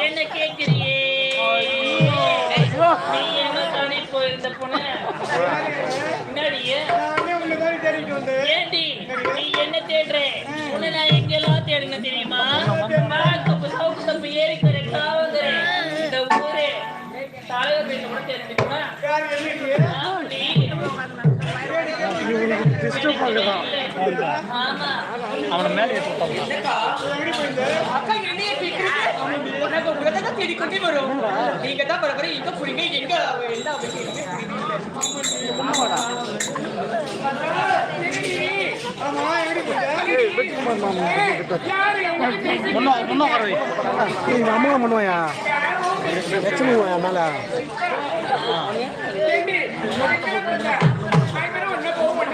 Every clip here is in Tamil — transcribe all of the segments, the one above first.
என்ன கேக்குறியே? நீ என்ன தானே போயிருந்த பொண்ணு? முன்னாடியே ஏண்டி நீ என்ன தேடுற? உன்னை நான் எங்கெல்லாம் தேடின தெரியுமா? நான் தப்பு சவுக்கு தப்பு ஏறிக்கிற காவங்கரை இந்த ஊரே தலைவர் பேச கூட தெரிஞ்சுக்கணும் அப்படி டிஸ்டர்ப் ஆகுதான் அவனை மேலே தேடிக்கொண்டே நீங்க தான் எங்க எங்க என்ன அம்மா பண்ணுவாயா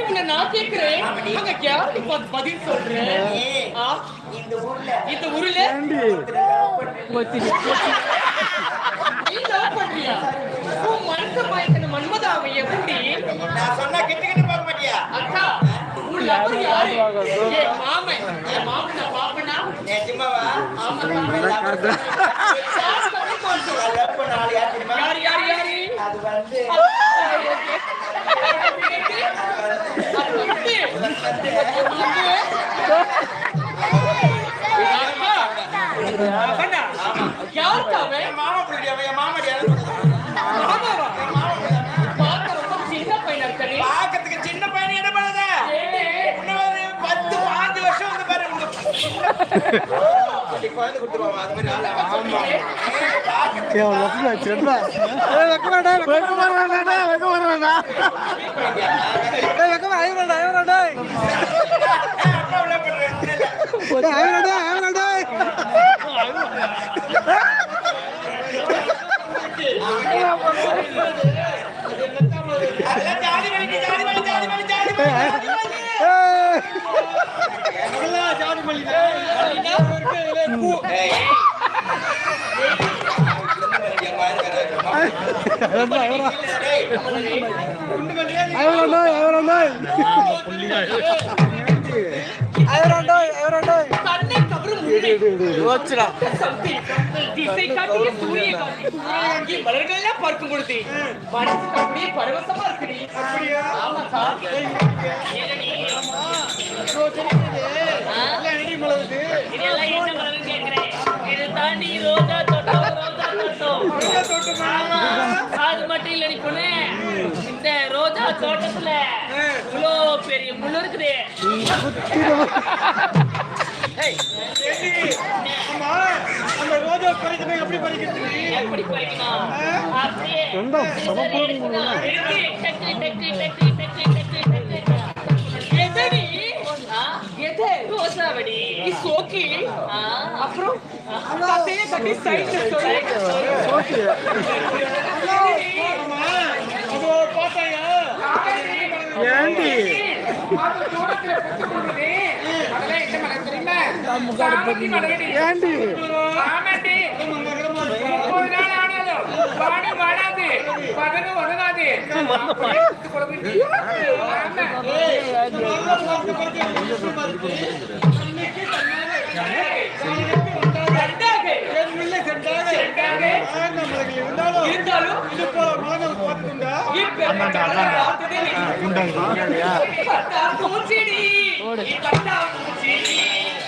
உங்களை நான் கேக்குறேன் அங்க யாருக்கு பதில் சொல்றேன் ஆ? இந்த ஊர்ல நீ love பண்றியா? உன் மனசை மயக்கின மன்மதாவை எப்படி நான் சொன்னா கிட்ட கிட்ட பார்க்க மாட்டியா? அக்கா உன் lover யாரு? என் மாமன். என் மாமன் நான் பாப்பனா. நிஜமாவா நடக்காது லவ் பண்ண ஆள் யார் தெரியுமா? யாரு யாரு? யாரு அது வந்து அது வந்து அவனா? யாருக்கு அவன்? என் மாமா பிடிக்கும் என் மாமா ஜாதி வலிக்கு ஜாதி வலி ஜாதி வலி ஜாதி வலி திசை காட்டிய சூரிய காட்டி. இங்கே மலர்களெல்லாம் பார்க்கும் பொழுது மனசுக்கு அப்படியே பரவசமா இருக்குடி. இதெல்லாம் தாண்டி ரோஜா தோட்டம், தோட்டம். அது மட்டும் பொண்ணு. இந்த ரோஜா தோட்டத்துல இவ்வளோ பெரிய முள் இருக்குது ரோஜா எப்படி எப்படி பறிக்கணும் அப்படியே ரோசாவடி சோக்கி. அப்புறம் கட்டையை கட்டி சைடுல சொல்லு. ஓகே ஏண்டி ஏண்டி செண்டாக. செண்டாக. இருந்தாலும் இப்ப பார்த்ததே இல்லை. பட்டா பூச்செடி. பட்டா பூச்செடி. ஏ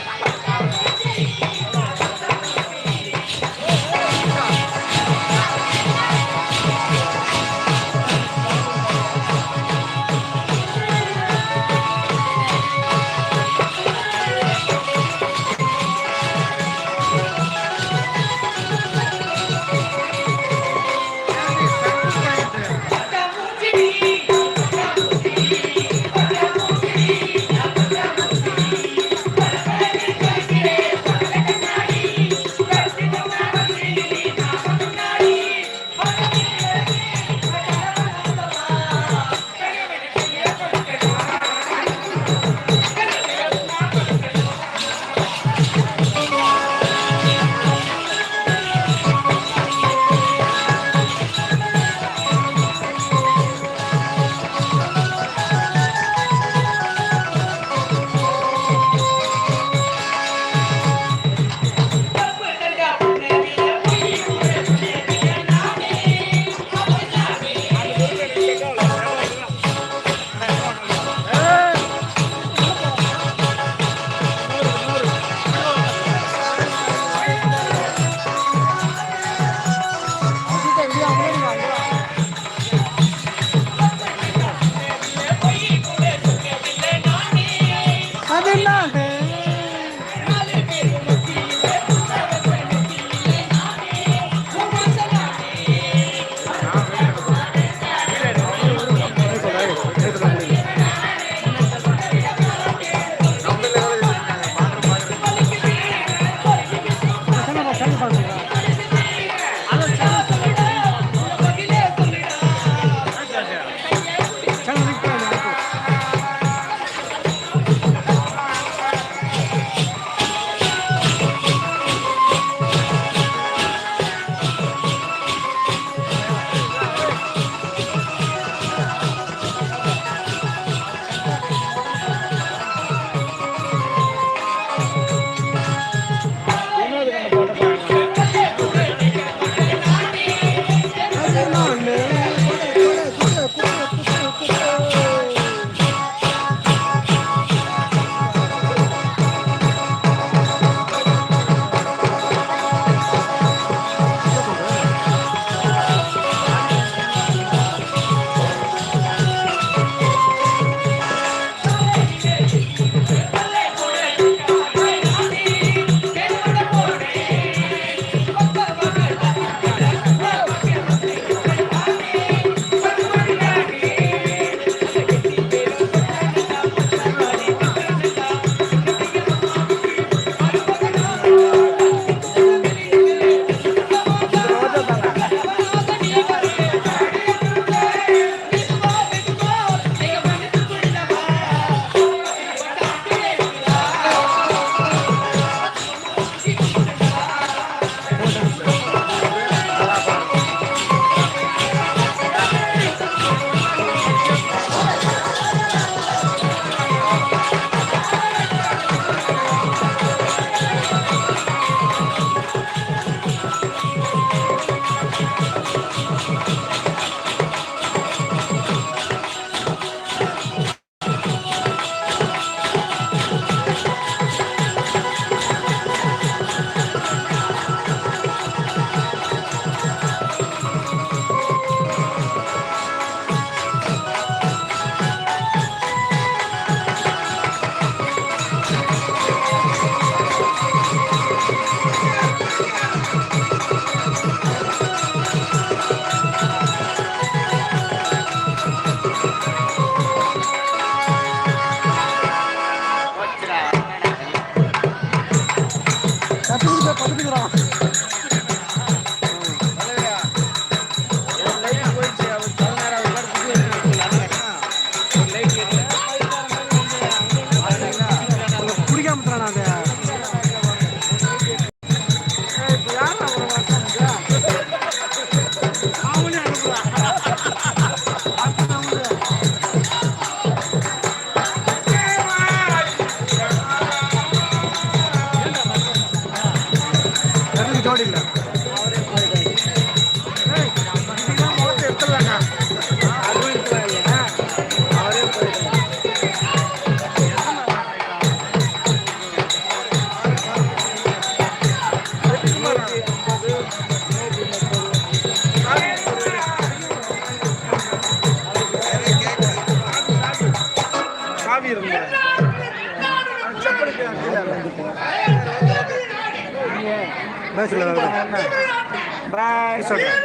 பாய் சொல்றேன்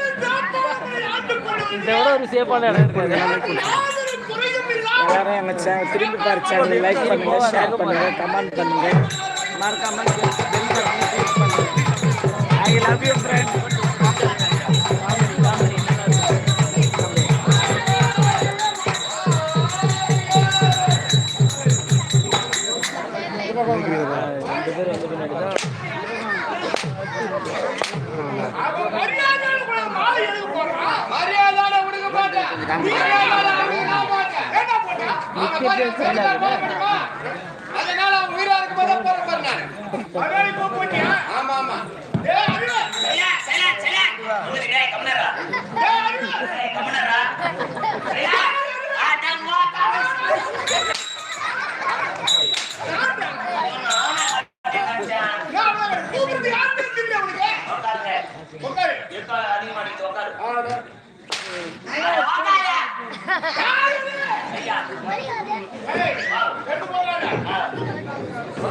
இதை விட ஒரு சேஃபான இடம் இருக்காது எல்லாரும் எங்க சேனல் திரும்பி பாரு சேனல் லைக் பண்ணுங்க ஷேர் பண்ணுங்க கமெண்ட் பண்ணுங்க. மறக்காம ஐ லவ் யூ ஃப்ரெண்ட் அதனால அவன் உயிரா இருக்கும் ஆமா ஆமா கம்னரா ஏய் அருணா டேய் கம்னரா சரியா ஆட்டம்மா நான் அவனை கூப்பிட்டு யாருன்னு தெரியல உனக்கு உட்காரு அவ்வளவுதான். ஏய், எடுத்து போடாத. உட்காரு, உட்காரு, உட்காரு. யார் இது? இந்த சத்தியமே நாட்டு மன்னன் சத்தியத்திய மன்னன் சார் போட்டீங்களா நான் அழைத்து வந்தான் யாரு ஒரு பெண்ணே மணி ஓசி வரும் முன்னே என்பார்கள் ஏன் முன்னாடி குடிவன் இந்தியாவில தாமதம்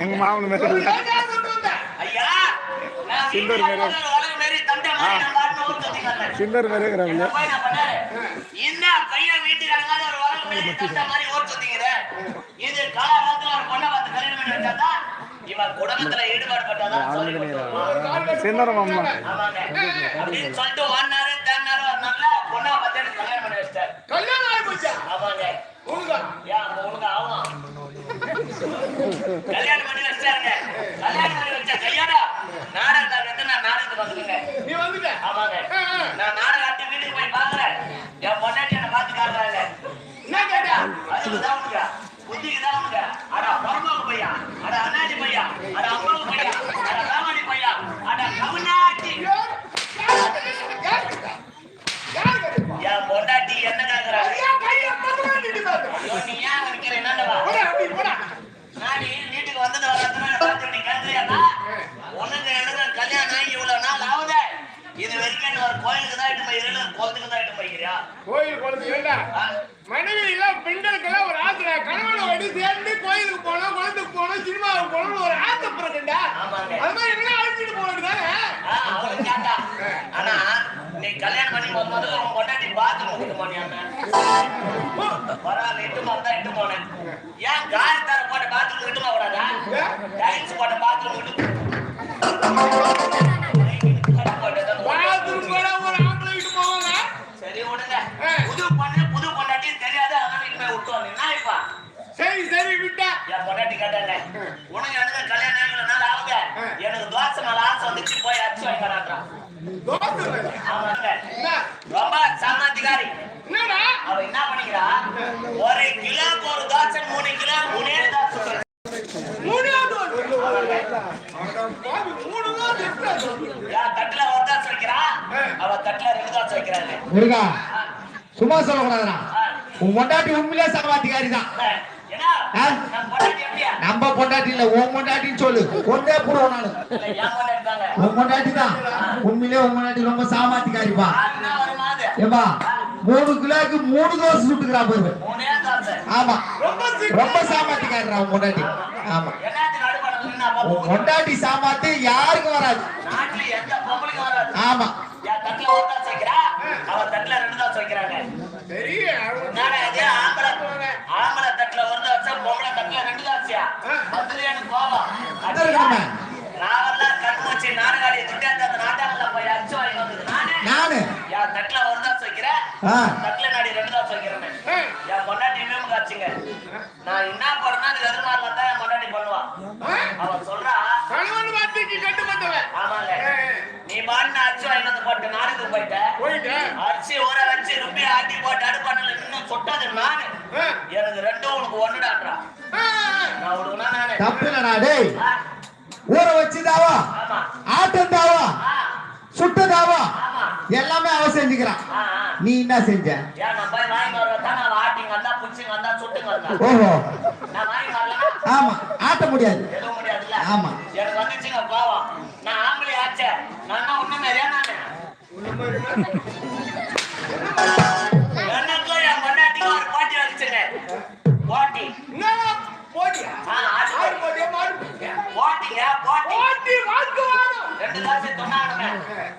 எங்க மாவன மேல? சிந்தர் மேல. சிந்தர் மேல இருக்கிறாங்க. என்ன பையன் வீட்டுக்கு அடங்காத ஒரு மேலே தந்த மாதிரி வந்தீங்கிற இது காலகாலத்துல ஒரு பொண்ணை பார்த்து கல்யாணம் பண்ணி வச்சாதான் இவன் குடும்பத்துல ஈடுபாடு பட்டாதான் அம்மா ஆமாங்க. அப்படின்னு சொல்லிட்டு ஒன்னாரு தேனாரு அதனால பொண்ணை பார்த்து கல்யாணம் பண்ணி வச்சிட்டாரு. கல்யாணம் ஆகி போச்சா? ஆமாங்க. உனக்கா? ஏன் உனக்கு ஆகும் கல்யாணம் பண்ணி வச்சிட்டாருங்க கல்யாணம் பண்ணி வச்சா கையோட நாடகத்தை நான் நாடகத்துக்கு வந்துருங்க நீ வந்துட்ட? ஆமாங்க. நான் நாடகம் ஆட்டி வீட்டுக்கு போய் பாக்குறேன் என் பொண்டாட்டி என்ன பார்த்து காட்டுறாங்க என்ன கேட்டா? அதுதான் உனக்கு புத்திக்கு தான் உனக்கு அட பரமாவு பையா அட அண்ணாச்சி பையா அட அம்மாவு பையா அட ராமாடி பையா அட கவுனாட்டி யார்? யார் கேட்டா? யார் கேட்டா? யார் கேட்டா? என் பொண்டாட்டி என்ன கேக்குறாங்க ஐயா, கையை பக்கமா நீட்டி பாரு. நீ ஏன் நிக்கிற என்னண்டவா போடா, அப்படி போடா. நான் நீ வீட்டுக்கு வந்தது வரதுன்னு பார்த்து நீ கேட்கறியாடா உனக்கு எனக்கு கல்யாணம் ஆகி இவ்வளவு நாள் ஆகுதே இது வரைக்கும் நீ ஒரு கோயிலுக்கு தான் இட்டு போயிருக்க குளத்துக்கு தான் இட்டு போயிருக்கியா கோயில் குளத்துக்கு ஏண்டா? மனைவி இல்ல பெண்களுக்கெல்லாம் ஒரு ஆசை கணவனை வடி சேர்ந்து கோயிலுக்கு போனோம் குளத்துக்கு போனோம் சினிமாவுக்கு போனோம்னு ஒரு ஆசை பிறகுண்டா. அது மாதிரி என்ன அழைச்சிட்டு போனது தானே ஆனா நீ கல்யாணம் பண்ணி போகும்போது உன் பொண்டாட்டி பாத்ரூம் கூட்டு போனியாம பரவாயில்ல இட்டு போனா இட்டு போனேன் ஏன் காயத்தார போட்ட பாத்ரூம் ரொம்ப என்னடா? அவ என்ன பண்ணிக்கிறா? ஒரு கிலோக்கு ஒரு தோசை மூணு கிலோ மூணே தோசை தட்டுல ஒரு தோசை வைக்கிறா? அவ தட்டுல ரெண்டு தோசை வைக்கிறாங்க முருகா சும்மா சொல்லக்கூடாதுடா ஆ. உன் பொண்டாட்டி உண்மையிலே சமாத்திக்காரி தான். நம்ம பொண்டாட்டி இல்ல உன் பொண்டாட்டின்னு சொல்லு. கொண்டே போடுவோம் நானு. உன் பொண்டாட்டி தான். உண்மையிலே உன் பொண்டாட்டி ரொம்ப சாமாத்திக்காரிப்பா ஏப்பா மூணு கிலோக்கு மூணு தோசை சுட்டுக்கிறா போயிருவேன் ஆமா. ரொம்ப சாமாத்திக்காரிடா உன் பொண்டாட்டி. ஆமா. பொண்டாட்டி சாமாத்து யாருக்கும் வராது. ஆமா. தட்டுல ஒரு தோசை வைக்கிறா? அவ தட்டுல ரெண்டு தோசை வைக்கிறாங்க சரி, அவங்க நானே அதே ஆம்பளை ஆம்பளை தட்டுல ஒரு தோசை ரெண்டு அதுல எனக்கு கோபம். நாவெல்லாம் கண் வச்சு நாடுகாடி திட்டாந்த அந்த நாட்டாங்கல போய் அடிச்சு வாங்கி வந்தது. நானே. நானு? என் தட்டுல ஒரு தோசை வைக்கிறேன். தட்டுல நாடி ரெண்டு தோசை வைக்கிறேன். என் பொண்டாட்டி மேம் காச்சுங்க நான் என்ன பண்ணா அது எதிர்மாரில தான் என் பொண்டாட்டி பண்ணுவா. அவ சொல்றா கணவன் வார்த்தைக்கு கட்டுப்பட்டவன். ஆமாங்க. நீ பாட்டு அரிசி வாங்கி வந்து போட்டு நாடுக்கு போயிட்ட. போயிட்டேன். அரிசி ஊற வச்சு ருப்பி ஆட்டி போட்டு அடுப்பாட்டில் இன்னும் சொட்டது நானு. எனக்கு ரெண்டும் உனக்கு. நான் விடுவேனா தப்பு டேய். ஊற வச்சுதாவா? ஆமா ஆட்டம் தாவா சுட்டதாவா? எல்லாமே அவ செஞ்சுக்கிறான். நீ என்ன செஞ்ச? ஏன் நான் வாங்கி நான் ஓஹோ. நான் வாங்கி ஆமா ஆட்ட முடியாது. எதுவும் முடியாதுல்ல ஆமா. எனக்கு வந்துச்சுங்க கோவம் நான் ஆம்பளை ஆச்சேன் நான் என்ன நானு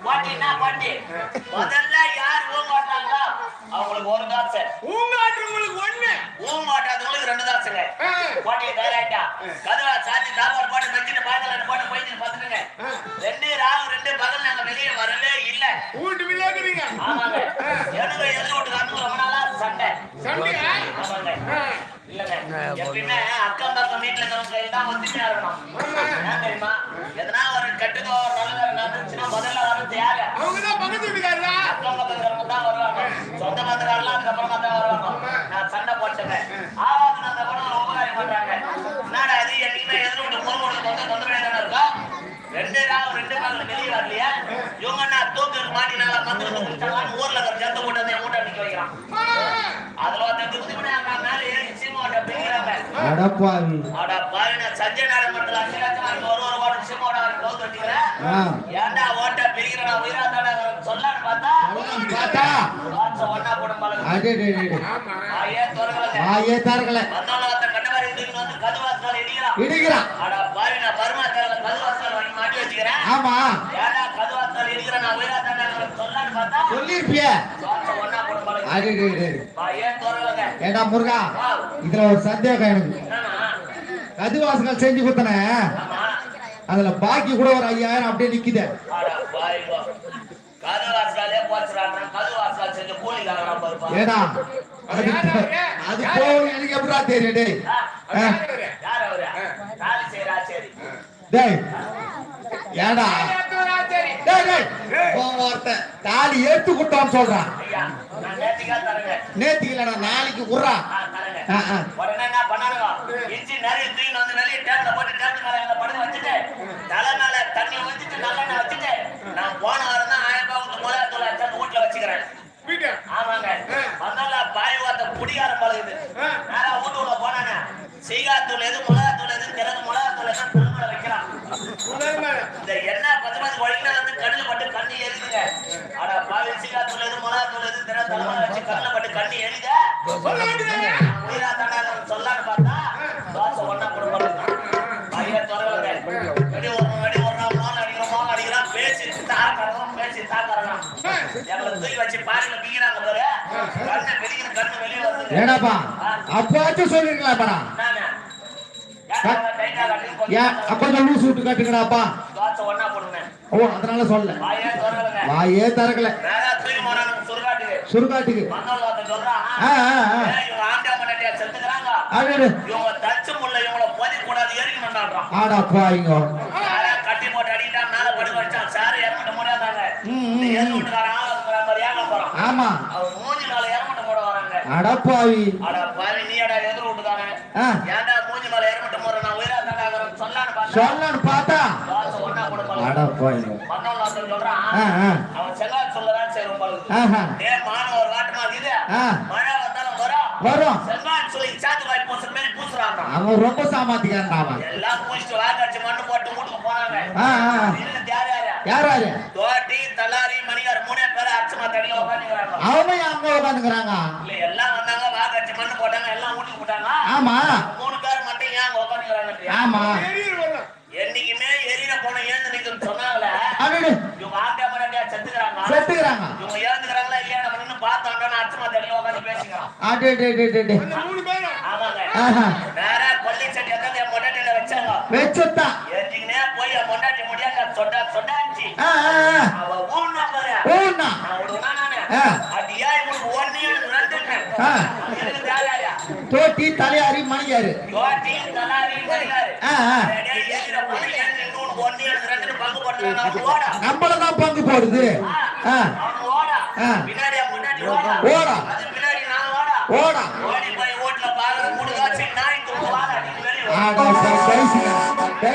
போட்டிங்க போட்டி. ரெண்டு முதல்ல யார் ஊங்க மாட்டாங்களோ அவங்களுக்கு ஒரு காசு உங்க ஆட்டு உங்களுக்கு ஒண்ணு. ஊங்க மாட்டாதவங்களுக்கு ரெண்டு காசுங்க ஆ. போட்டிக்கு தயாராயிட்டா கதவை சாத்தி தாப்பாடு போட்டு வச்சுட்டு பாய்ச்சல போட்டு போயிட்டு பார்த்துட்டுங்க ரெண்டு ராவு ரெண்டு பகல் நாங்க வெளியே வரவே இல்ல வீட்டு விளையாடுறீங்க. ஆமாங்க எனக்கு எதிர் ரொம்ப நாளா சண்டை சண்டையா? ஆமாங்க. இல்லங்க எப்பயுமே அக்கம் பக்கம் வீட்டுல இருக்கிறவங்க இருக்கணும். தெரியுமா? எதனா ஒரு கட்டுக்கோ ஒரு நல்ல நடந்துச்சுன்னா முதல்ல வர்றது யாரு அவங்கதான் பக்கத்து வீட்டுக்காரரா? அக்கம் பக்கத்துக்காரங்க தான் வருவாங்க. சொந்த பந்தக்காரெல்லாம் அதுக்கப்புறமா தான் வருவாங்க. நான் சண்டை போட்டுட்டேன். ஆவாது அந்த கூட ரொம்ப காரியம் பண்றாங்க. என்னடா இது என்னைக்குமே எதிர் வீட்டு மூணு வீட்டு தொந்த தொந்தரவு தானே இருக்கா ரெண்டு நாள் ரெண்டு நாள் வெளியே வரலையா? இவங்க என்ன தூக்கு மாட்டினால மந்து வந்து குடிச்சாங்கன்னு ஊர்ல இருக்கிற வந்து என் மூட்டை நிக்க வைக்கிறான். அதுல அங்க மேல ஏறி சீமாட்ட அடப்பாவி. அட பாருங்க சஞ்சய் நாடகத்துல அஞ்சு லட்சம் வாங்கி ஒரு ஒரு கோடி அவருக்கு கவுத்து வச்சுக்கிறேன். ஏன்டா ஓட்ட பிரிக்கிறா உயிரா தானே சொல்லான்னு பார்த்தா பார்த்தா. வாட்ச ஒண்ணா போடும் பழகு அடே டே டே, டே. ஆமா. ஆயே திறக்கலங்க ஆயே தரக்கல வந்தவன ஒருத்தன் கண்டவாரி தூக்கி வந்து கதுவாசல் இடிக்கிறான். இடிக்கிறான். அட பாரு நான் பருமா வாங்கி மாட்டி வச்சுக்கிறேன். ஆமா. ஏடா கதுவாசல் இடிக்கிறேன்? நான் உயிரா தானே சொல்லான்னு பார்த்தா சொல்லிருப்பிய. ஏடா முருகா? இதுல ஒரு சந்தேகம் எனக்கு. கதுவாசங்கள் செஞ்சு கொடுத்தனே ஆமா அதுல பாக்கி கூட ஒரு ஐயாயிரம் அப்படியே நிக்குதே. ஏடா அது அது போகும் எனக்கு எப்படா தெரியும் டேய்? டேய் ஏடா ஒருத்தன் தாலி ஏத்து குட்டான்னு சொல்றான் நான் நேத்திக்கா இல்லடா நாளைக்கு வச்சுட்டு, நான் போன வாரம் தான் ஆயிரம் ரூபாய் அரைச்சு அந்த வீட்டுல வச்சுக்கிறேன். ஆமாங்க. வந்தால பாய் வார்த்தை குடிகார பழகுது. நேரா வீட்டுக்குள்ள போனானே, சீகாத்தூள் எது, மிளகாத்தூள் எதுன்னு தெரியாத மிளகாத்தூள் எல்லாம் தலை மேல வைக்கிறான். உடல் மேல. இந்த எண்ணெய் பத்து பத்து வழிக்கில வந்து கண்ணுல பட்டு கண்ணு எரியுதுங்க. அட பாவி, சீகாத்தூள் எது, மிளகாத்தூள் எதுன்னு தெரியாத தலை மேல வச்சு கண்ணுல பட்டு கண்ணு வேண்டியதானே? உயிரா தாண்டாங்க சொல்லான்னு பார்த்தா தோசை ஒண்ணா போடுவாங்க பையன் தொடரல வெடி ஒரு வெடி நாள் மோன் அடிக்கிற மோன் அடிக்கிறான் பேசி தாக்கறோம் பேசி தாக்கறோம் எங்களை தூக்கி வச்சு பாருங்க பிங்கிறாங்க பாரு. கண்ணு வெளிக்கிற கண்ணு வெளியே வருது. ஏடாப்பா அப்பாச்சும் சொல்லிருக்கலாம்டா அப்ப லூஸ் விட்டு போடுங்க. ஓ அதனால சொல்ல வாயே திறக்கல. நேரா தூக்கி போனானுங்க சுருகாட்டுக்கு சுருகாட்டுக்கு மன்னல் வார்த்தை சொல்றான் ஆ, ஆ, ஆ. ஏன் இவங்க ஆண்டா மண்டாட்டியா செத்துக்கிறாங்க. அடடே இவங்க தச்சு முள்ள இவங்கள போதி கூடாது எரிக்கணும்ன்றான் ஆடாப்பா இங்க. யாரா கட்டி போட்டு அடிக்கிட்டா எது வீட்டுக்காரன் ஆளுங்கிற மாதிரி ஏங்க போறான். ஆமா. அவர் மூஞ்சி மேல ஏறமட்டம் போட வராங்க. அடப்பாவி. அட பாரு நீடா எதிர் வீட்டுக்காரன். ஏன்டா மூஞ்சி மேல ஏறமட்டம் போற நான் உயிரா தண்டாகிறேன் சொல்லான்னு பார்த்தா மழை வந்தாலும் வரும். அவன் ரொம்ப சாமாத்திக்காரன் அவன். எல்லாம் பூசிட்டு வாக்கடிச்சு மண்ணு போட்டு வீட்டுக்கு போனாங்க. யார் யாரு? தோட்டி தலாரி மணிகார் மூணே பேர் அச்சமா தனியா உட்காந்துக்கிறாங்க அவன் அங்க உட்காந்துக்கிறாங்க இல்ல எல்லாம் வந்தாங்க வாக்கடிச்சு மண்ணு போட்டாங்க எல்லாம் வீட்டுக்கு போட்டாங்க. ஆமா மூணு பேர் மட்டும் ஏன் அங்க உட்காந்துக்கிறாங்க ஆமா என்னைக்குமே எரியில போன ஏந்து நிக்கணும்னு சொன்னாங்களே அடடே, இவங்க ஆட்டா மரட்டியா செத்துக்கிறாங்க செத்துக்கிறாங்க இவங்க ஏந்துக்கிறாங்களா இல்லையா நம்ம நின்னு பார்த்தோம்னா அச்சமா தனியா உட்காந்து பேசிக்கிறோம் அடே, டே, டே, டே, டே. ஆமாங்க ஆஹா, நேரா கொல்லி சட்டி எல்லாம் என் பொண்டாட்டியில வச்சாங்க வச்சுத்தான் ஏற்றிக்கினே போய் பொண்டாட்டி முடியாத ஆ, ஆ. அவ ஊன்னா பாரு. ஊன்னா. அது ஏன் இவனுக்கு ஒண்ணு எனக்கு தேவையா? தோட்டி தலையாரி மணியாரு. நம்மளதான் பங்கு போடுது. ஓடா. ஆ. பின்னாடி என் பொண்டாட்டி ஓடா. ஓடா. போய் ஓட்டுல பாக்குற காட்சி நாய் தூக்கு வாடா. நீ வெளிய சரி,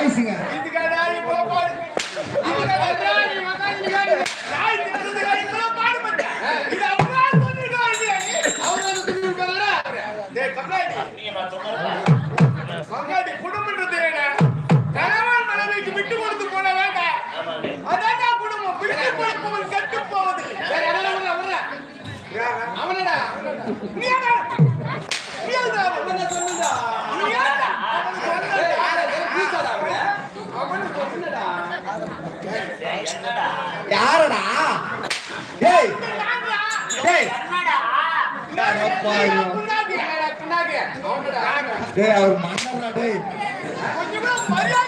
டேய் அவர் மன்னர்டா டேய்.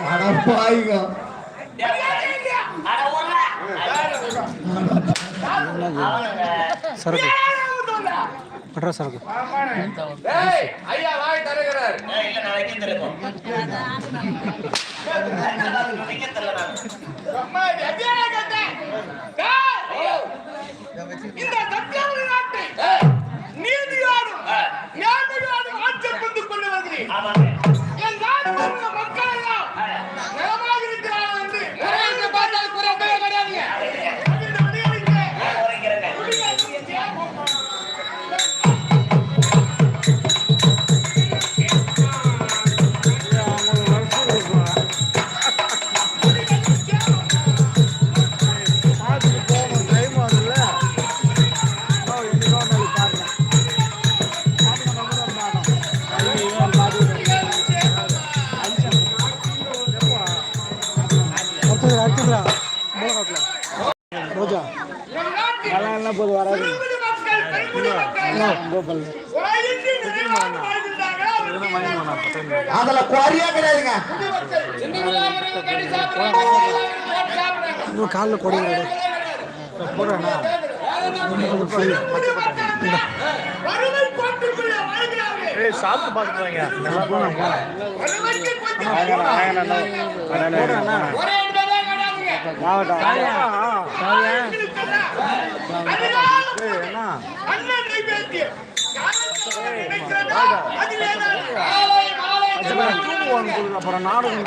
அடப்பாவிங்க அட ஓடுடா. அவனுங்க சரக்கு. பட்ரா சரக்கு ஐயா வாய் தருகிறார் இல்ல. இந்த நாட்டை. கொண்டு வருகிறேன் ஆமாங்க. அதிலே தான். மாலை, மாலை, தூங்குவாங்க கொடுங்க அப்புறம் நாடகம்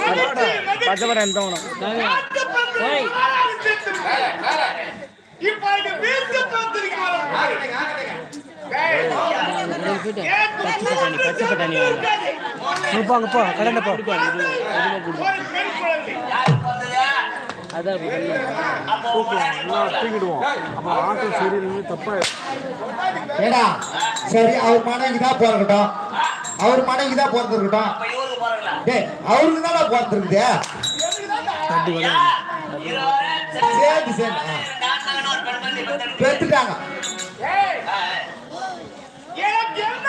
மகிழ்ச்சி. பச்சைப்படம் எந்த இப்பொழுது வீட்டு இருக்காது. போங்க போ கடையில் போ? அப்போ எல்லாம் தூக்கிடுவோம் அப்புறம் ஆட்டோ சரியில்லைன்னு தப்பா ஏடா சரி அவர் மனைவிக்கு தான் பிறக்கட்டும் அவர் மனைவிக்கு தான் அப்ப போறீங்களா? டேய் அவருக்கு தானே பிறந்திருக்குது ஐயா, இருவரே சரி. சரி சரி ஆ. நான் மகன் ஒரு பெண் குழந்தை பெத்தெடுத்து. பெத்துட்டாங்க ஏய், ஆ, எனக்கு என்ன.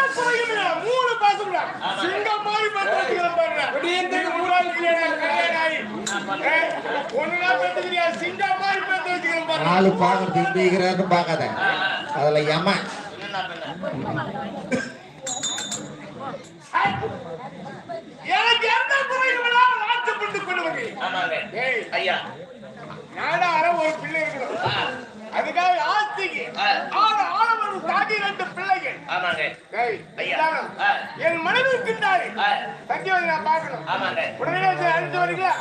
மூணு பசங்க. சிங்கம் மாதிரி பெற்றுக்கிறேன் பாருங்க. விடியத்துக்கு முன்னாடி இல்லையா, கல்யாணம் ஆகி. ஏய், ஒண்ணுதான் பெற்றுக்கிறியா, சிங்கம் மாதிரி பெற்று வச்சுக்கிறேன் பாருங்க. ஆளு பாக்குறது இப்படி இருக்கிறான்னு பார்க்காத அதுல யம என்ன பெண்ணு? எனக்கு எந்த குறையுமில்ல, ஆட்சேபித்துக் கொண்டு வருகிறேன். ஆமாங்க ஏய் ஐயா நாடார ஒரு பிள்ளை இருக்கணும் ஆ, அதுக்காக ஆஸ்திக்கு ஆ. ஆறு ஆளவரும் தாண்டி ரெண்டு பிள்ளைகள். ஆமாங்க. என் மனைவி இருக்கின்றாரு சத்தியவதி நான் பார்க்கணும். ஆமாங்க. உடனே அழைச்சு வரீங்களா?